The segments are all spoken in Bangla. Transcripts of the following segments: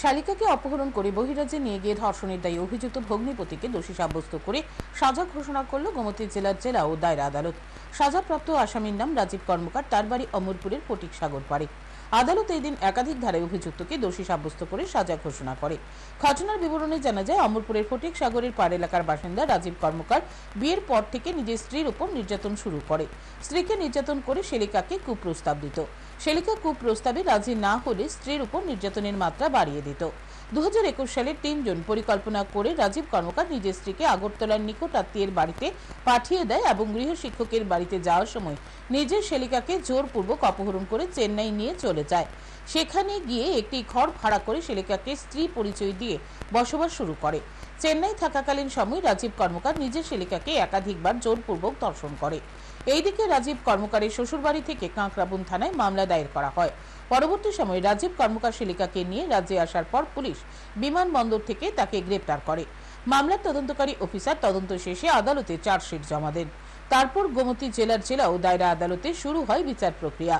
শালিকাকে অপহরণ করে বহিরাজ্যে নিয়ে গিয়ে ধর্ষণের দায়ী অভিযুক্ত ভগ্নিপতিকে দোষী সাব্যস্ত করে সাজা ঘোষণা করল গোমতী জেলার জেলা ও দায়রা আদালত। সাজাপ্রাপ্ত আসামির নাম রাজীব কর্মকার, তার বাড়ি অমরপুরের ফটিক সাগর পাড়ে। আদালত এই দিন একাধিক ধারায় অভিযুক্তকে দোষী সাব্যস্ত করে সাজা ঘোষণা করে। ঘটনার বিবরণে জানা যায়, অমরপুরের ফটিক সাগরের পাড় এলাকার বাসিন্দা রাজীব কর্মকার বিয়ের পর থেকে নিজের স্ত্রীর উপর নির্যাতন শুরু করে। স্ত্রীকে নির্যাতন করে শেলিকাকে কুপ্রস্তাব দিত। শেলিকা কুপ্রস্তাবে রাজি না হলে স্ত্রীর উপর নির্যাতনের মাত্রা বাড়িয়ে দিত। দু সালের তিনজন পরিকল্পনা করে রাজীব কর্মকার নিজের স্ত্রীকে আগরতলার নিকট আত্মীয়ের বাড়িতে পাঠিয়ে দেয় এবং গৃহশিক্ষকের বাড়িতে যাওয়ার সময় নিজের শেলিকাকে জোরপূর্বক অপহরণ করে চেন্নাই নিয়ে চলে যায়। সেখানে গিয়ে একটি ঘর ভাড়া করে শেলিকাকে স্ত্রী পরিচয় দিয়ে বসবাস শুরু করে। চেন্নাই থাকাকালীন সময় রাজীব কর্মকার নিজের শেলিকাকে একাধিকবার জোরপূর্বক ধর্ষণ করে। এইদিকে রাজীব কর্মকারের শ্বশুরবাড়ি থেকে কাঁকড়াবুন থানায় মামলা দায়ের করা হয়। পরবর্তী সময় রাজীব কর্মকার শিলিকাকে নিয়ে রাজ্যে আসার পর পুলিশ বিমানবন্দর থেকে তাকে গ্রেপ্তার করে। মামলার তদন্তকারী অফিসার তদন্ত শেষে আদালতে চার্জশিট জমা দেন। তারপর গোমতী জেলার জেলা ও দায়রা আদালতে শুরু হয় বিচার প্রক্রিয়া।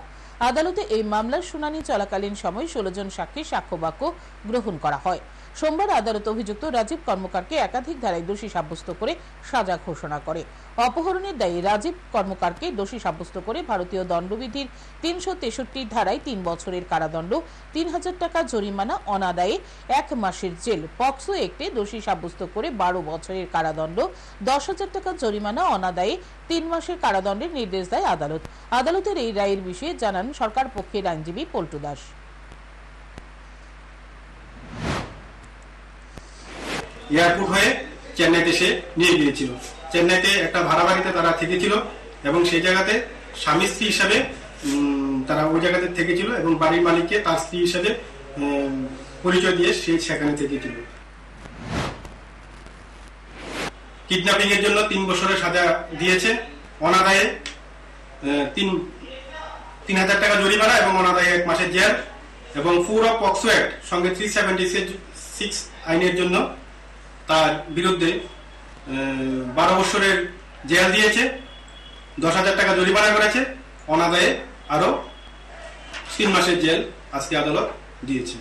আদালতে এই মামলার শুনানি চলাকালীন সময় ষোলো জন সাক্ষী সাক্ষ্য বাক্য গ্রহণ করা হয়। সোমবার আদালত অভিযুক্ত রাজীব কর্মকারকে একাধিক ধারায় দোষী সাব্যস্ত করে সাজা ঘোষণা করে। অপহরণের দায়ে রাজীব কর্মকারকে দোষী সাব্যস্ত করে ভারতীয় দণ্ডবিধির তিনশো তেষট্টি ধারায় তিন বছরের কারাদণ্ড, তিন হাজার টাকা জরিমানা অনাদায়ে এক মাসের জেল, পক্সো একটে দোষী সাব্যস্ত করে বারো বছরের কারাদণ্ড, দশ হাজার টাকা জরিমানা অনাদায়ে তিন মাসের কারাদণ্ডের নির্দেশ দেয় আদালত। আদালতের এই রায়ের বিষয়ে জানান সরকার পক্ষের আইনজীবী পল্টু দাস। এয়ারপোর্ট হয়ে চেন্নাইতে সে নিয়ে গিয়েছিল। চেন্নাইতে একটা ভাড়া বাড়িতে তারা থেকেছিল এবং সেই জায়গাতে স্বামী স্ত্রী হিসাবে তারা ওই জায়গাতে থেকেছিল এবং বাড়ির মালিককে তার স্ত্রী হিসাবে পরিচয় দিয়ে সে সেখানে থেকেছিল। কিডন্যাপিং এর জন্য তিন বছরের সাজা দিয়েছে। অনাদায়ে তিন তিন হাজার টাকা জরিমানা এবং অনাদায়ে এক মাসের জেল এবং ফুর অফ পক্সো অ্যাক্ট সঙ্গে থ্রি সেভেন্টি সিক্স আইনের জন্য তার বিরুদ্ধে বারো বছরের জেল দিয়েছে, দশ হাজার টাকা জরিমানা করেছে, অনাদায়ে আরও তিন মাসের জেল আজকে আদালত দিয়েছে।